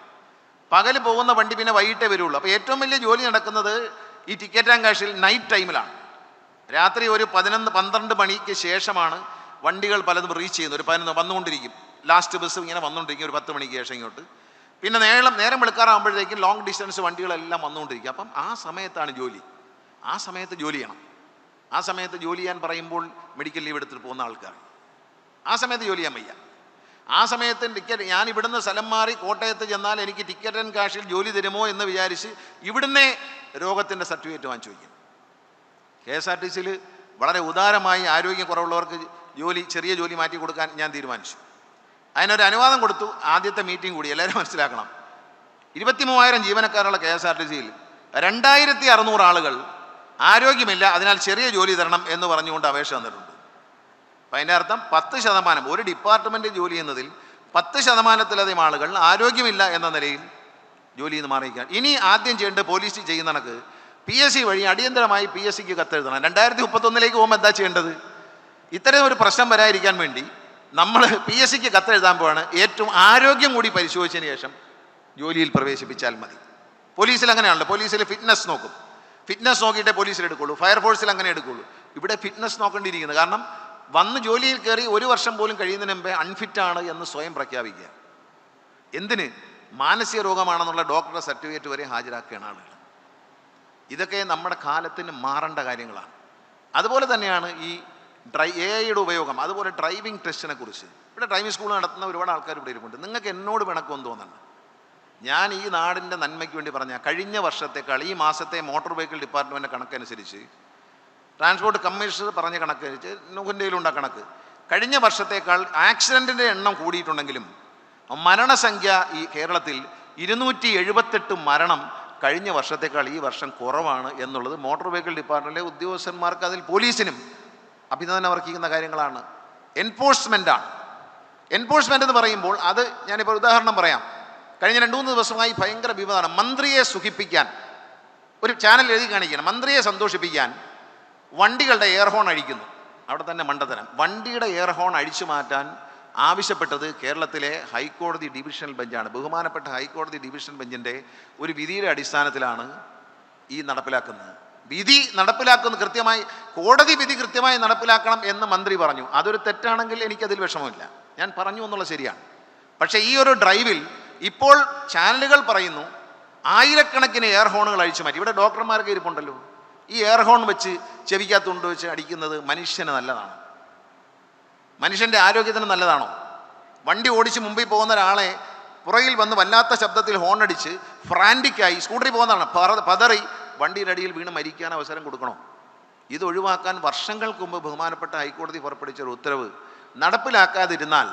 പകൽ പോകുന്ന വണ്ടി പിന്നെ വൈകിട്ടേ വരുള്ളൂ. അപ്പോൾ ഏറ്റവും വലിയ ജോലി നടക്കുന്നത് ഈ ടിക്കറ്റ് ആൻഡ് കാഷിൽ നൈറ്റ് ടൈമിലാണ് രാത്രി ഒരു പതിനൊന്ന് പന്ത്രണ്ട് മണിക്ക് ശേഷമാണ് വണ്ടികൾ പലതും റീച്ച് ചെയ്യുന്നത്. ഒരു പതിനൊന്ന് വന്നുകൊണ്ടിരിക്കും. ലാസ്റ്റ് ബസ് ഇങ്ങനെ വന്നുകൊണ്ടിരിക്കും ഒരു പത്ത് മണിക്ക് ശേഷം ഇങ്ങോട്ട്. പിന്നെ നേരം നേരം വെളുക്കാറാകുമ്പോഴത്തേക്കും ലോങ് ഡിസ്റ്റൻസ് വണ്ടികളെല്ലാം വന്നുകൊണ്ടിരിക്കും. അപ്പം ആ സമയത്താണ് ജോലി. ആ സമയത്ത് ജോലി ചെയ്യണം. ആ സമയത്ത് ജോലി ചെയ്യാൻ പറയുമ്പോൾ മെഡിക്കൽ ലീവ് എടുത്തിട്ട് പോകുന്ന ആൾക്കാർ. ആ സമയത്ത് ജോലി ചെയ്യാൻ വയ്യ. ആ സമയത്ത് ടിക്കറ്റ് ഞാൻ ഇവിടുന്ന് സ്ഥലം മാറി കോട്ടയത്ത് ചെന്നാൽ എനിക്ക് ടിക്കറ്റ് ആൻഡ് കാഷിൽ ജോലി തരുമോ എന്ന് വിചാരിച്ച് ഇവിടുന്നേ രോഗത്തിന്റെ സർട്ടിഫിക്കറ്റ് വാങ്ങിച്ചു വയ്ക്കും. കെ എസ് ആർ ടി സിയിൽ വളരെ ഉദാരമായി ആരോഗ്യം കുറവുള്ളവർക്ക് ജോലി ചെറിയ ജോലി മാറ്റി കൊടുക്കാൻ ഞാൻ തീരുമാനിച്ചു. അതിനൊരു അനുവാദം കൊടുത്തു. ആദ്യത്തെ മീറ്റിംഗ് കൂടി എല്ലാവരും മനസ്സിലാക്കണം. ഇരുപത്തി മൂവായിരം ജീവനക്കാരുള്ള കെ എസ് ആർ ടി സിയിൽ രണ്ടായിരത്തി അറുന്നൂറ് ആളുകൾ ആരോഗ്യമില്ല അതിനാൽ ചെറിയ ജോലി തരണം എന്ന് പറഞ്ഞുകൊണ്ട് അപേക്ഷ തന്നിട്ടുണ്ട്. അപ്പം അതിന്റെ അർത്ഥം പത്ത് ശതമാനം ഒരു ഡിപ്പാർട്ട്മെന്റ് ജോലി ചെയ്യുന്നതിൽ പത്ത് ശതമാനത്തിലധികം ആളുകൾ ആരോഗ്യമില്ല എന്ന നിലയിൽ ജോലി നിന്ന് മാറിയിരിക്കുകയാണ്. ഇനി ആദ്യം ചെയ്യേണ്ടത് പോലീസ് ചെയ്യുന്ന കണക്ക് പി എസ് സി വഴി അടിയന്തരമായി പി എസ് സിക്ക് കത്തെഴുതണം. രണ്ടായിരത്തി മുപ്പത്തൊന്നിലേക്ക് പോകുമ്പോൾ എന്താ ചെയ്യേണ്ടത്? ഇത്തരം ഒരു പ്രശ്നം വരാതിരിക്കാൻ വേണ്ടി നമ്മൾ പി എസ് സിക്ക് കത്തെഴുതാൻ പോവാണ്. ഏറ്റവും ആരോഗ്യം കൂടി പരിശോധിച്ചതിന് ശേഷം ജോലിയിൽ പ്രവേശിപ്പിച്ചാൽ മതി. പോലീസിൽ അങ്ങനെയാണല്ലോ. പോലീസിൽ ഫിറ്റ്നസ് നോക്കും. ഫിറ്റ്നസ് നോക്കിയിട്ടേ പോലീസിൽ എടുക്കുള്ളൂ. ഫയർഫോഴ്സിൽ അങ്ങനെ എടുക്കുള്ളൂ. ഇവിടെ ഫിറ്റ്നസ് നോക്കേണ്ടിയിരിക്കുന്നത് കാരണം വന്ന് ജോലിയിൽ കയറി ഒരു വർഷം പോലും കഴിയുന്നതിന് മുമ്പേ അൺഫിറ്റാണ് എന്ന് സ്വയം പ്രഖ്യാപിക്കുക. എന്തിന്? മാനസിക രോഗമാണെന്നുള്ള ഡോക്ടറുടെ സർട്ടിഫിക്കറ്റ് വരെ ഹാജരാക്കുകയാണ് ആളുകൾ. ഇതൊക്കെ നമ്മുടെ കാലത്തിന് മാറേണ്ട കാര്യങ്ങളാണ്. അതുപോലെ തന്നെയാണ് ഈ ഡ്രൈ എ ഐയുടെ ഉപയോഗം അതുപോലെ ഡ്രൈവിംഗ് ടെസ്റ്റിനെ കുറിച്ച്. ഇവിടെ ഡ്രൈവിംഗ് സ്കൂൾ നടത്തുന്ന ഒരുപാട് ആൾക്കാർ ഇവിടെ ഇരിപ്പുണ്ട്. നിങ്ങൾക്ക് എന്നോട് പിണക്കമൊന്നും തോന്നണ്ട. ഞാൻ ഈ നാടിന്റെ നന്മയ്ക്ക് വേണ്ടി പറഞ്ഞ കഴിഞ്ഞ വർഷത്തേക്കാൾ ഈ മാസത്തെ മോട്ടോർ വെഹിക്കിൾ ഡിപ്പാർട്ട്മെന്റ് കണക്കനുസരിച്ച് ട്രാൻസ്പോർട്ട് കമ്മീഷണർ പറഞ്ഞ കണക്ക് നുഹുന്റെയിലുണ്ട കണക്ക്. കഴിഞ്ഞ വർഷത്തേക്കാൾ ആക്സിഡന്റിന്റെ എണ്ണം കൂടിയിട്ടുണ്ടെങ്കിലും മരണസംഖ്യ ഈ കേരളത്തിൽ ഇരുന്നൂറ്റി എഴുപത്തെട്ട് മരണം കഴിഞ്ഞ വർഷത്തേക്കാൾ ഈ വർഷം കുറവാണ് എന്നുള്ളത് മോട്ടോർ വെഹിക്കിൾ ഡിപ്പാർട്ട്മെന്റിലെ ഉദ്യോഗസ്ഥന്മാർക്ക് അതിൽ പോലീസിനും അഭിനന്ദനം അർഹിക്കുന്ന കാര്യങ്ങളാണ്. എൻഫോഴ്സ്മെന്റാണ് എൻഫോഴ്സ്മെന്റ് എന്ന് പറയുമ്പോൾ അത് ഞാനിപ്പോൾ ഉദാഹരണം പറയാം. കഴിഞ്ഞ രണ്ട് മൂന്ന് ദിവസമായി ഭയങ്കര വിവാദമാണ്. മന്ത്രിയെ സുഖിപ്പിക്കാൻ ഒരു ചാനൽ എഴുതി കാണിക്കണം മന്ത്രിയെ സന്തോഷിപ്പിക്കാൻ വണ്ടികളുടെ എയർ ഹോൺ അഴിക്കുന്നു. അവിടെ തന്നെ മണ്ടത്തരം. വണ്ടിയുടെ എയർ ഹോൺ അഴിച്ചു മാറ്റാൻ ആവശ്യപ്പെട്ടത് കേരളത്തിലെ ഹൈക്കോടതി ഡിവിഷണൽ ബെഞ്ചാണ്. ബഹുമാനപ്പെട്ട ഹൈക്കോടതി ഡിവിഷണൽ ബെഞ്ചിന്റെ ഒരു വിധിയുടെ അടിസ്ഥാനത്തിലാണ് ഈ നടപ്പിലാക്കുന്നത്. വിധി നടപ്പിലാക്കുന്ന കൃത്യമായി കോടതി വിധി കൃത്യമായി നടപ്പിലാക്കണം എന്ന് മന്ത്രി പറഞ്ഞു. അതൊരു തെറ്റാണെങ്കിൽ എനിക്കതിൽ വിഷമമില്ല. ഞാൻ പറഞ്ഞു എന്നുള്ള ശരിയാണ്. പക്ഷേ ഈ ഒരു ഡ്രൈവിൽ ഇപ്പോൾ ചാനലുകൾ പറയുന്നു ആയിരക്കണക്കിന് എയർ ഹോണുകൾ അഴിച്ചു മാറ്റി. ഇവിടെ ഡോക്ടർമാർക്ക് ഇരിപ്പുണ്ടല്ലോ ഈ എയർ ഹോൺ വെച്ച് ചെവിക്കകത്തുകൊണ്ട് വെച്ച് അടിക്കുന്നത് മനുഷ്യന് നല്ലതാണ്. മനുഷ്യന്റെ ആരോഗ്യത്തിന് നല്ലതാണോ? വണ്ടി ഓടിച്ച് മുമ്പിൽ പോകുന്ന ഒരാളെ പുറകിൽ വന്ന് വല്ലാത്ത ശബ്ദത്തിൽ ഹോൺ അടിച്ച് ഫ്രാന്റിക്കായി സ്കൂട്ടറിൽ പോകുന്നതാണ്. പതറി വണ്ടിയുടെ അടിയിൽ വീണ് മരിക്കാൻ അവസരം കൊടുക്കണോ? ഇത് ഒഴിവാക്കാൻ വർഷങ്ങൾക്ക് മുമ്പ് ബഹുമാനപ്പെട്ട ഹൈക്കോടതി പുറപ്പെടുവിച്ച ഒരു ഉത്തരവ്. നടപ്പിലാക്കാതിരുന്നാൽ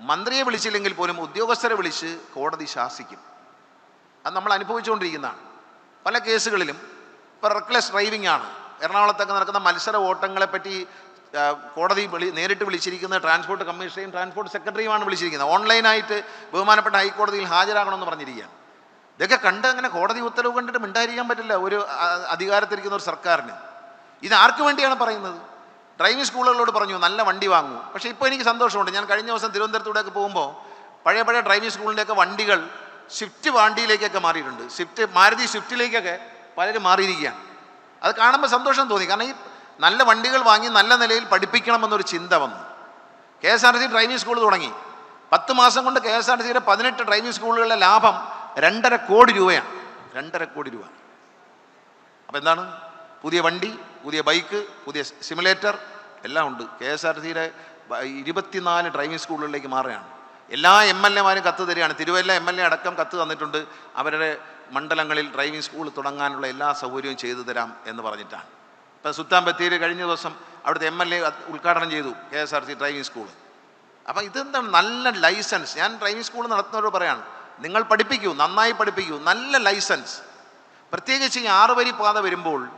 മന്ത്രിയെ വിളിച്ചില്ലെങ്കിൽ പോലും ഉദ്യോഗസ്ഥരെ വിളിച്ച് കോടതി ശാസിക്കും. അത് നമ്മൾ അനുഭവിച്ചുകൊണ്ടിരിക്കുന്നതാണ്. പല കേസുകളിലും ഇപ്പോൾ റെക്ലെസ് ഡ്രൈവിംഗ് ആണ്. എറണാകുളത്തൊക്കെ നടക്കുന്ന മത്സര ഓട്ടങ്ങളെ പറ്റി കോടതി വിളി നേരിട്ട് വിളിച്ചിരിക്കുന്ന ട്രാൻസ്പോർട്ട് കമ്മീഷണറെയും ട്രാൻസ്പോർട്ട് സെക്രട്ടറിയുമാണ് വിളിച്ചിരിക്കുന്നത്. ഓൺലൈനായിട്ട് ബഹുമാനപ്പെട്ട ഹൈക്കോടതിയിൽ ഹാജരാകണമെന്ന് പറഞ്ഞിരിക്കുകയാണ്. ഇതൊക്കെ കണ്ട് അങ്ങനെ കോടതി ഉത്തരവ് കണ്ടിട്ട് മിണ്ടായിരിക്കാൻ പറ്റില്ല ഒരു അധികാരത്തിരിക്കുന്ന ഒരു സർക്കാരിന്. ഇത് ആർക്ക് വേണ്ടിയാണ് പറയുന്നത്? ഡ്രൈവിംഗ് സ്കൂളുകളോട് പറഞ്ഞു നല്ല വണ്ടി വാങ്ങൂ. പക്ഷേ ഇപ്പോൾ എനിക്ക് സന്തോഷമുണ്ട്. ഞാൻ കഴിഞ്ഞ ദിവസം തിരുവനന്തപുരത്തൂടെയൊക്കെ പോകുമ്പോൾ പഴയ പഴയ ഡ്രൈവിംഗ് സ്കൂളിന്റെയൊക്കെ വണ്ടികൾ സ്വിഫ്റ്റ് വണ്ടിയിലേക്കൊക്കെ മാറിയിട്ടുണ്ട്. സ്വിഫ്റ്റ് മാരുതി സ്വിഫ്റ്റിലേക്കൊക്കെ പലരും മാറിയിരിക്കുകയാണ്. അത് കാണുമ്പോൾ സന്തോഷം തോന്നി. കാരണം ഈ നല്ല വണ്ടികൾ വാങ്ങി നല്ല നിലയിൽ പഠിപ്പിക്കണമെന്നൊരു ചിന്ത വന്നു. K S R T C driving school തുടങ്ങി. പത്ത് മാസം കൊണ്ട് കെ എസ് ആർ ടി സിയുടെ പതിനെട്ട് ഡ്രൈവിംഗ് സ്കൂളുകളുടെ ലാഭം രണ്ടര കോടി രൂപയാണ്. രണ്ടര കോടി രൂപ. അപ്പോൾ എന്താണ്? പുതിയ വണ്ടി പുതിയ ബൈക്ക് പുതിയ സിമുലേറ്റർ എല്ലാം ഉണ്ട്. കെ എസ് ആർ സിയുടെ ഇരുപത്തിനാല് ഡ്രൈവിംഗ് സ്കൂളുകളിലേക്ക് മാറുകയാണ്. എല്ലാ എം എൽ എമാരും കത്ത് തരികയാണ്. തിരുവല്ല എം എൽ എ അടക്കം കത്ത് തന്നിട്ടുണ്ട്. അവരുടെ മണ്ഡലങ്ങളിൽ ഡ്രൈവിംഗ് സ്കൂൾ തുടങ്ങാനുള്ള എല്ലാ സൗകര്യവും ചെയ്തു തരാം എന്ന് പറഞ്ഞിട്ടാണ്. ഇപ്പം സുൽത്താൻ ബത്തേരി കഴിഞ്ഞ ദിവസം അവിടുത്തെ എം എൽ എ ഉദ്ഘാടനം ചെയ്തു K S R C driving school അപ്പം ഇതെന്താണ്? നല്ല ലൈസൻസ് ഞാൻ ഡ്രൈവിംഗ് സ്കൂൾ നടത്തുന്നവരോട് പറയാണ് നിങ്ങൾ പഠിപ്പിക്കൂ നന്നായി പഠിപ്പിക്കൂ നല്ല ലൈസൻസ് പ്രത്യേകിച്ച് ഈ ആറുവരി പാത വരുമ്പോൾ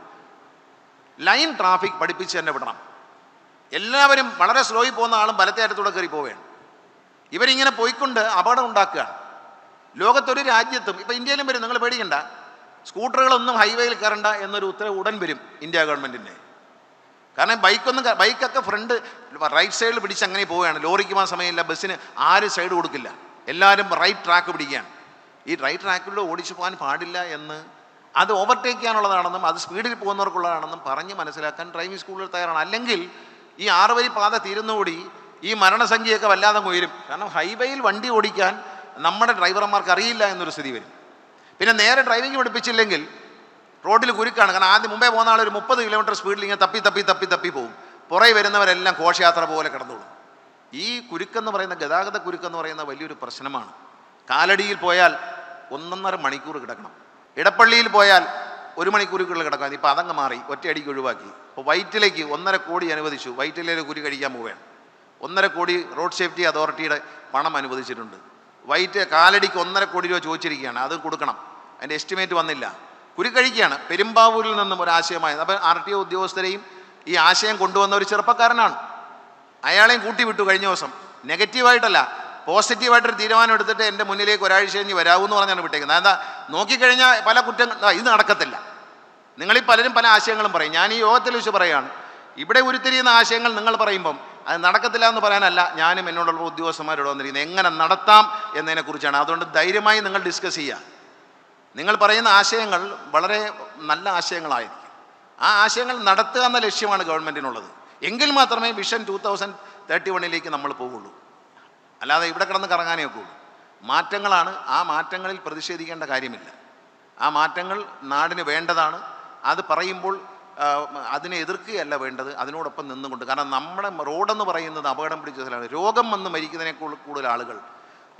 ലൈൻ ട്രാഫിക് പഠിപ്പിച്ച് തന്നെ വിടണം. എല്ലാവരും വളരെ സ്ലോയിൽ പോകുന്ന ആളും വലത്തേറ്റത്തൂടെ കയറി പോവുകയാണ്. ഇവരിങ്ങനെ പോയിക്കൊണ്ട് അപകടം ഉണ്ടാക്കുകയാണ്. ലോകത്തൊരു രാജ്യത്തും ഇപ്പം ഇന്ത്യയിലും വരും നിങ്ങൾ പേടിക്കണ്ട. സ്കൂട്ടറുകളൊന്നും ഹൈവേയിൽ കയറണ്ട എന്നൊരു ഉത്തരവ് ഉടൻ വരും ഇന്ത്യ ഗവൺമെന്റിന്റെ കാരണം ബൈക്കൊന്നും ബൈക്കൊക്കെ ഫ്രണ്ട് റൈറ്റ് സൈഡിൽ പിടിച്ച് അങ്ങനെ പോവുകയാണ്. ലോറിക്ക് പോകാൻ സമയമില്ല ബസ്സിന് ആര് സൈഡ് കൊടുക്കില്ല. എല്ലാവരും റൈറ്റ് ട്രാക്ക് പിടിക്കുകയാണ്. ഈ റൈറ്റ് ട്രാക്കിലൂടെ ഓടിച്ചു പോകാൻ പാടില്ല എന്ന് അത് ഓവർടേക്ക് ചെയ്യാനുള്ളതാണെന്നും അത് സ്പീഡിൽ പോകുന്നവർക്കുള്ളതാണെന്നും പറഞ്ഞ് മനസ്സിലാക്കാൻ ഡ്രൈവിംഗ് സ്കൂളിൽ തയ്യാറാണ്. അല്ലെങ്കിൽ ഈ ആറുവരി പാത തീരുന്നോടി ഈ മരണസംഖ്യയൊക്കെ വല്ലാതെ ഉയരും കാരണം ഹൈവേയിൽ വണ്ടി ഓടിക്കാൻ നമ്മുടെ ഡ്രൈവർമാർക്ക് അറിയില്ല എന്നൊരു സ്ഥിതി വരും. പിന്നെ നേരെ ഡ്രൈവിംഗ് പഠിപ്പിച്ചില്ലെങ്കിൽ റോഡിൽ കുരുക്കാണ്. കാരണം ആദ്യം മുമ്പേ പോകുന്ന ആളൊരു മുപ്പത് കിലോമീറ്റർ സ്പീഡിൽ ഇങ്ങനെ തപ്പി തപ്പി തപ്പി തപ്പി പോകും. പുറകെ വരുന്നവരെല്ലാം ഘോഷയാത്ര പോലെ കിടന്നോളും. ഈ കുരുക്കെന്ന് പറയുന്ന ഗതാഗത കുരുക്കെന്ന് പറയുന്ന വലിയൊരു പ്രശ്നമാണ്. കാലടിയിൽ പോയാൽ ഒന്നൊന്നര മണിക്കൂർ കിടക്കണം. ഇടപ്പള്ളിയിൽ പോയാൽ ഒരു മണിക്കൂറുകളിൽ കിടക്കാം ഇപ്പോൾ അതങ്ങ് മാറി ഒറ്റയടിക്ക് ഒഴിവാക്കി. ഇപ്പോൾ വൈറ്റിലേക്ക് ഒന്നര കോടി അനുവദിച്ചു. വൈറ്റിലേക്ക് കുരി കഴിക്കാൻ പോവുകയാണ്. ഒന്നര കോടി റോഡ് സേഫ്റ്റി അതോറിറ്റിയുടെ പണം അനുവദിച്ചിട്ടുണ്ട്. വൈറ്റ് കാലടിക്ക് ഒന്നര കോടി രൂപ ചോദിച്ചിരിക്കുകയാണ്. അത് കൊടുക്കണം. അതിന്റെ എസ്റ്റിമേറ്റ് വന്നില്ല. കുരുക്കഴിക്കുകയാണ് പെരുമ്പാവൂരിൽ നിന്നും ഒരു ആശയമായി അപ്പോൾ ആർ ടി ഒ ഉദ്യോഗസ്ഥരെയും ഈ ആശയം കൊണ്ടുവന്ന ഒരു ചെറുപ്പക്കാരനാണ്. അയാളെയും കൂട്ടി വിട്ടു കഴിഞ്ഞ ദിവസം. നെഗറ്റീവായിട്ടല്ല പോസിറ്റീവായിട്ടൊരു തീരുമാനം എടുത്തിട്ട് എന്റെ മുന്നിലേക്ക് ഒരാഴ്ച കഴിഞ്ഞ് വരാവൂ എന്ന് പറഞ്ഞാണ് വിട്ടേക്കുന്നത്. എന്താ നോക്കിക്കഴിഞ്ഞാൽ പല കുറ്റങ്ങൾ ഇത് നടക്കത്തില്ല. നിങ്ങളീ പലരും പല ആശയങ്ങളും പറയും. ഞാൻ ഈ യോഗത്തിൽ വെച്ച് പറയുകയാണ് ഇവിടെ ഉരുത്തിരിയുന്ന ആശയങ്ങൾ നിങ്ങൾ പറയുമ്പം അത് നടക്കത്തില്ല എന്ന് പറയാനല്ല. ഞാനും എന്നോടുള്ള ഉദ്യോഗസ്ഥന്മാരോട് വന്നിരിക്കുന്നത്. എങ്ങനെ നടത്താം എന്നതിനെക്കുറിച്ചാണ്. അതുകൊണ്ട് ധൈര്യമായി നിങ്ങൾ ഡിസ്കസ് ചെയ്യുക. നിങ്ങൾ പറയുന്ന ആശയങ്ങൾ വളരെ നല്ല ആശയങ്ങളായിരിക്കും. ആ ആശയങ്ങൾ നടത്തുക എന്ന ലക്ഷ്യമാണ് ഗവൺമെന്റിനുള്ളത് എങ്കിൽ മാത്രമേ വിഷൻ ടൂ തൗസൻഡ് തേർട്ടി വണ്ണിലേക്ക് നമ്മൾ പോകുള്ളൂ അല്ലാതെ ഇവിടെ കിടന്ന് കറങ്ങാനേ ഒക്കുള്ളൂ മാറ്റങ്ങളാണ്. ആ മാറ്റങ്ങളിൽ പ്രതിഷേധിക്കേണ്ട കാര്യമില്ല. ആ മാറ്റങ്ങൾ നാടിന് വേണ്ടതാണ്. അത് പറയുമ്പോൾ അതിനെ എതിർക്കുകയല്ല വേണ്ടത് അതിനോടൊപ്പം നിന്നുകൊണ്ട്. കാരണം നമ്മുടെ റോഡെന്ന് പറയുന്നത് അപകടം പിടിച്ച സ്ഥലമാണ്. രോഗം വന്ന് മരിക്കുന്നതിനെ കൂടുതൽ ആളുകൾ.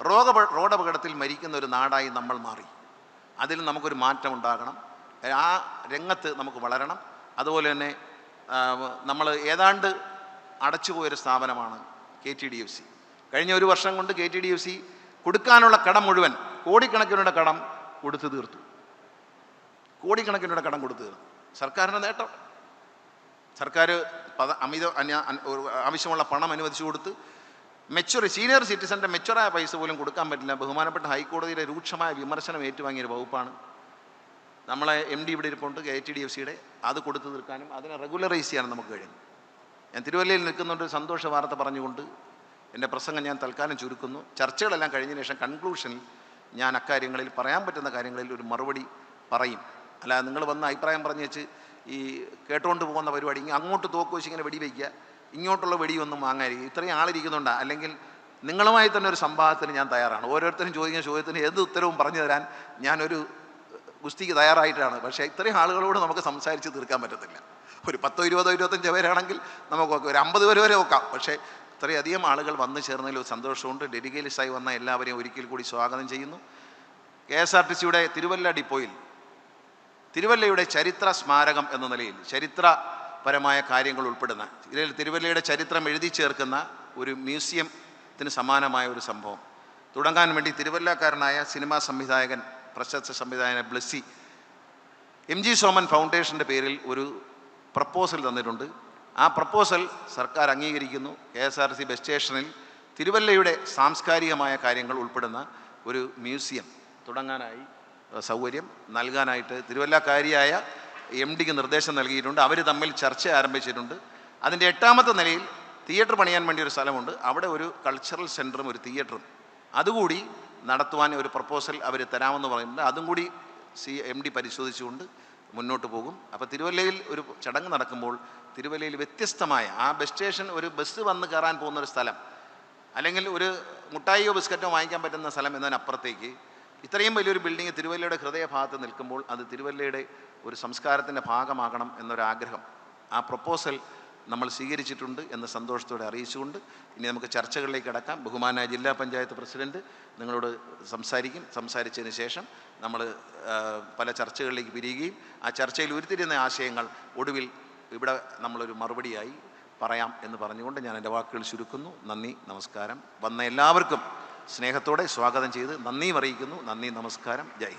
രോഗ റോഡ് അപകടത്തിൽ മരിക്കുന്ന ഒരു നാടായി നമ്മൾ മാറി. അതിൽ നമുക്കൊരു മാറ്റം ഉണ്ടാകണം. ആ രംഗത്ത് നമുക്ക് വളരണം. അതുപോലെ തന്നെ നമ്മൾ ഏതാണ്ട് അടച്ചുപോയൊരു സ്ഥാപനമാണ് K T D F C. കഴിഞ്ഞ ഒരു വർഷം കൊണ്ട് K T D F C കൊടുക്കാനുള്ള കടം മുഴുവൻ കോടിക്കണക്കിനുള്ള കടം കൊടുത്തു തീർത്തു. കോടിക്കണക്കിനുള്ള കടം കൊടുത്തു തീർത്തു. സർക്കാരിന്റെ നേട്ടം. സർക്കാർ പത അമിത ആവശ്യമുള്ള പണം അനുവദിച്ചു കൊടുത്ത് മെച്ചുവർ സീനിയർ സിറ്റിസന്റെ മെച്ചുവറായ പൈസ പോലും കൊടുക്കാൻ പറ്റില്ല. ബഹുമാനപ്പെട്ട ഹൈക്കോടതിയുടെ രൂക്ഷമായ വിമർശനം ഏറ്റുവാങ്ങിയൊരു വകുപ്പാണ്. നമ്മളെ എം ഡി ഇവിടെ ഇരിപ്പുണ്ട് കെ ടി ഡി എഫ് സിയുടെ. അത് കൊടുത്തു തീർക്കാനും അതിനെ റെഗുലറൈസ് ചെയ്യാനും നമുക്ക് കഴിയും. ഞാൻ തിരുവല്ലയിൽ നിൽക്കുന്നുണ്ട് സന്തോഷ വാർത്ത പറഞ്ഞുകൊണ്ട് എന്റെ പ്രസംഗം ഞാൻ തൽക്കാലം ചുരുക്കുന്നു. ചർച്ചകളെല്ലാം കഴിഞ്ഞതിന് ശേഷം കൺക്ലൂഷനിൽ ഞാൻ അക്കാര്യങ്ങളിൽ പറയാൻ പറ്റുന്ന കാര്യങ്ങളിൽ ഒരു മറുപടി പറയും. അല്ല നിങ്ങൾ വന്ന അഭിപ്രായം പറഞ്ഞു വെച്ച് ഈ കേട്ടുകൊണ്ട് പോകുന്ന പരിപാടി അങ്ങോട്ട് തോക്ക് വെച്ച് ഇങ്ങനെ വെടിവെക്കുക ഇങ്ങോട്ടുള്ള വെടിയൊന്നും വാങ്ങാതിരിക്കുക ഇത്രയും ആളിരിക്കുന്നുണ്ട്. അല്ലെങ്കിൽ നിങ്ങളുമായി തന്നെ ഒരു സംവാദത്തിന് ഞാൻ തയ്യാറാണ്. ഓരോരുത്തരും ചോദിക്കുന്ന ചോദ്യത്തിന് എന്ത് ഉത്തരവും പറഞ്ഞു തരാൻ ഞാനൊരു ഗുസ്തിക്ക് തയ്യാറായിട്ടാണ്. പക്ഷേ ഇത്രയും ആളുകളോട് നമുക്ക് സംസാരിച്ച് തീർക്കാൻ പറ്റത്തില്ല. ഒരു പത്തോ ഇരുപതോ ഇരുപത്തഞ്ചോ പേരാണെങ്കിൽ നമുക്കൊക്കെ ഒരു അമ്പത് പേര് വരെ നോക്കാം. പക്ഷേ ഇത്രയധികം ആളുകൾ വന്നു ചേർന്നതിൽ ഒരു സന്തോഷമുണ്ട്. ഡെലിഗേലിസ്റ്റായി വന്ന എല്ലാവരെയും ഒരിക്കൽ കൂടി സ്വാഗതം ചെയ്യുന്നു. കെ എസ് ആർ ടി സിയുടെ തിരുവല്ല ഡിപ്പോയിൽ തിരുവല്ലയുടെ ചരിത്ര സ്മാരകം എന്ന നിലയിൽ ചരിത്രപരമായ കാര്യങ്ങൾ ഉൾപ്പെടുന്ന ഇതിൽ തിരുവല്ലയുടെ ചരിത്രം എഴുതി ചേർക്കുന്ന ഒരു മ്യൂസിയത്തിന് സമാനമായ ഒരു സംഭവം. തുടങ്ങാൻ വേണ്ടി തിരുവല്ലക്കാരനായ സിനിമാ സംവിധായകൻ പ്രശസ്ത സംവിധായകൻ ബ്ലസ്സി എം ജി സോമൻ ഫൗണ്ടേഷന്റെ പേരിൽ ഒരു പ്രപ്പോസൽ തന്നിട്ടുണ്ട്. ആ പ്രപ്പോസൽ സർക്കാർ അംഗീകരിക്കുന്നു. K S R C bus സ്റ്റേഷനിൽ തിരുവല്ലയുടെ സാംസ്കാരികമായ കാര്യങ്ങൾ ഉൾപ്പെടുന്ന ഒരു മ്യൂസിയം തുടങ്ങാനായി സൗകര്യം നൽകാനായിട്ട് തിരുവല്ലക്കാരിയായ എം ഡിക്ക് നിർദ്ദേശം നൽകിയിട്ടുണ്ട്. അവർ തമ്മിൽ ചർച്ച ആരംഭിച്ചിട്ടുണ്ട്. അതിന്റെ എട്ടാമത്തെ നിലയിൽ തിയേറ്റർ പണിയാൻ വേണ്ടി ഒരു സ്ഥലമുണ്ട്. അവിടെ ഒരു കൾച്ചറൽ സെന്ററും ഒരു തിയേറ്ററും. അതുകൂടി നടത്തുവാൻ ഒരു പ്രപ്പോസൽ അവർ തരാമെന്ന് പറയുന്നുണ്ട്. അതും കൂടി സി എം ഡി പരിശോധിച്ചുകൊണ്ട് മുന്നോട്ട് പോകും. അപ്പോൾ തിരുവല്ലയിൽ ഒരു ചടങ്ങ് നടക്കുമ്പോൾ തിരുവല്ലയിൽ വ്യത്യസ്തമായ ആ ബസ് സ്റ്റേഷൻ ഒരു ബസ് വന്ന് കയറാൻ പോകുന്ന ഒരു സ്ഥലം അല്ലെങ്കിൽ ഒരു മുട്ടായിയോ ബിസ്ക്കറ്റോ വാങ്ങിക്കാൻ പറ്റുന്ന സ്ഥലം എന്നതിനപ്പുറത്തേക്ക് ഇത്രയും വലിയൊരു ബിൽഡിംഗ് തിരുവല്ലയുടെ ഹൃദയഭാഗത്ത് നിൽക്കുമ്പോൾ അത് തിരുവല്ലയുടെ ഒരു സംസ്കാരത്തിന്റെ ഭാഗമാകണം എന്നൊരാഗ്രഹം. ആ പ്രപ്പോസൽ നമ്മൾ സ്വീകരിച്ചിട്ടുണ്ട് എന്ന് സന്തോഷത്തോടെ അറിയിച്ചുകൊണ്ട് ഇനി നമുക്ക് ചർച്ചകളിലേക്ക് കടക്കാം. ബഹുമാന ജില്ലാ പഞ്ചായത്ത് പ്രസിഡന്റ് നിങ്ങളോട് സംസാരിക്കും. സംസാരിച്ചതിന് ശേഷം നമ്മൾ പല ചർച്ചകളിലേക്ക് പിരിയുകയും ആ ചർച്ചയിൽ ഉരുത്തിരിയുന്ന ആശയങ്ങൾ ഒടുവിൽ ഇവിടെ നമ്മളൊരു മറുപടിയായി പറയാം എന്ന് പറഞ്ഞുകൊണ്ട് ഞാൻ എന്റെ വാക്കുകൾ ചുരുക്കുന്നു. നന്ദി നമസ്കാരം. വന്ന എല്ലാവർക്കും സ്നേഹത്തോടെ സ്വാഗതം ചെയ്ത് നന്ദിയും അറിയിക്കുന്നു നന്ദി നമസ്കാരം ജയ്.